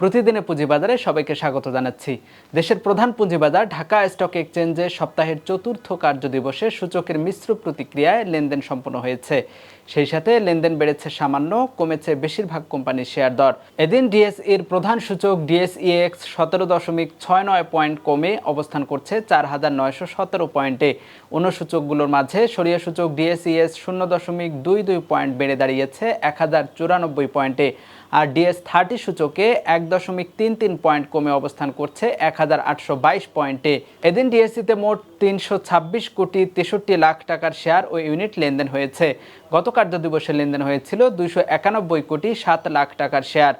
প্রতিদিনের পুঁজিবাজারে সবাইকে স্বাগত জানাচ্ছি। দেশের প্রধান পুঁজিবাজার ঢাকা স্টক এক্সচেঞ্জে সপ্তাহের চতুর্থ কার্য দিবসে সূচকের মিশ্র প্রতিক্রিয়ায় লেনদেন সম্পন্ন হয়েছে। সেই সাথে লেনদেন বেড়েছে সামান্য, কমেছে বেশিরভাগ কোম্পানির শেয়ার দর। এদিন ডিএসইর প্রধান সূচক ডিএসইএক্স সতেরো দশমিক ছয় নয় পয়েন্ট কমে অবস্থান করছে চার হাজার নয়শো সতেরো পয়েন্টে। অন্য সূচকগুলোর মাঝে সরিয়া সূচক ডিএসইএস শূন্য দশমিক দুই দুই পয়েন্ট বেড়ে দাঁড়িয়েছে এক হাজার চুরানব্বই পয়েন্টে। আর ডিএস থার্টি সূচকে এক দশমিক তিন তিন পয়েন্ট কমে অবস্থান করছে এক হাজার আটশো বাইশ পয়েন্টে। এদিন ডিএসসিতে মোট তিনশো ছাব্বিশ কোটি তেষট্টি লাখ টাকার শেয়ার ও ইউনিট লেনদেন হয়েছে। গত কার্য দিবসে লেনদেন হয়েছিল দুইশো একানব্বই কোটি সাত লাখ টাকার শেয়ার।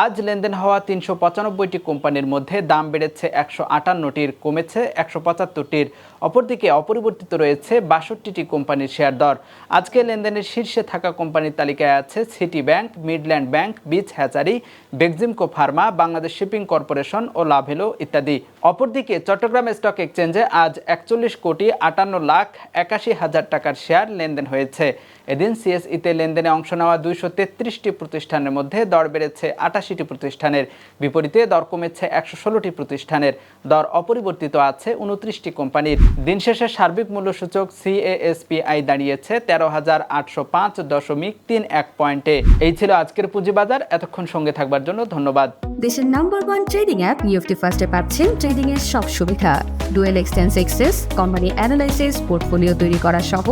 আজ লেনদেন হওয়া তিনশো পঁচানব্বইটি কোম্পানির মধ্যে দাম বেড়েছে একশো আটান্নটির, কমেছে একশো পঁচাত্তরটির। অপরদিকে অপরিবর্তিত রয়েছে বাষট্টিটি কোম্পানির শেয়ার দর। আজকে লেনদেনের শীর্ষে থাকা কোম্পানির তালিকায় আছে City Bank Midland Bank Beach Hatchery Beximco Pharma Bangladesh Shipping Corporation ও লাভেলো ইত্যাদি। অপরদিকে চট্টগ্রাম স্টক এক্সচেঞ্জে আজ একচল্লিশ কোটি আটান্ন লাখ একাশি হাজার টাকার শেয়ার লেনদেন হয়েছে। এদিন সিএসইতে লেনদেনে অংশ নেওয়া দুইশো তেত্রিশটি প্রতিষ্ঠানের মধ্যে দর বেড়েছে আটাশিটি প্রতিষ্ঠানের বিপরীতে দর কমেছে একশো ষোলোটি প্রতিষ্ঠানের। দর অপরিবর্তিত আছে উনত্রিশটি কোম্পানির। দিন শেষে সার্বিক মূল্য সূচক সিএএসপিআই দাঁড়িয়েছে তেরো হাজার আটশো পাঁচ দশমিক তিন এক পয়েন্টে। এই ছিল আজকের পুঁজিবাজার। এতক্ষণ সঙ্গে থাকবার জন্য ধন্যবাদ। দেশের নাম্বার ওয়ান ট্রেডিং অ্যাপ নিউফটি ফার্স্টে পাচ্ছেন ট্রেডিং এর সব সুবিধা। ডুয়েল এক্সটেন্স এক্সেস, কোম্পানি অ্যানালাইসিস, পোর্টফোলিও তৈরি করা সহ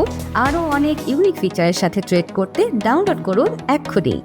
আরও অনেক ইউনিক ফিচারের সাথে ট্রেড করতে ডাউনলোড করুন এক্ষুনি।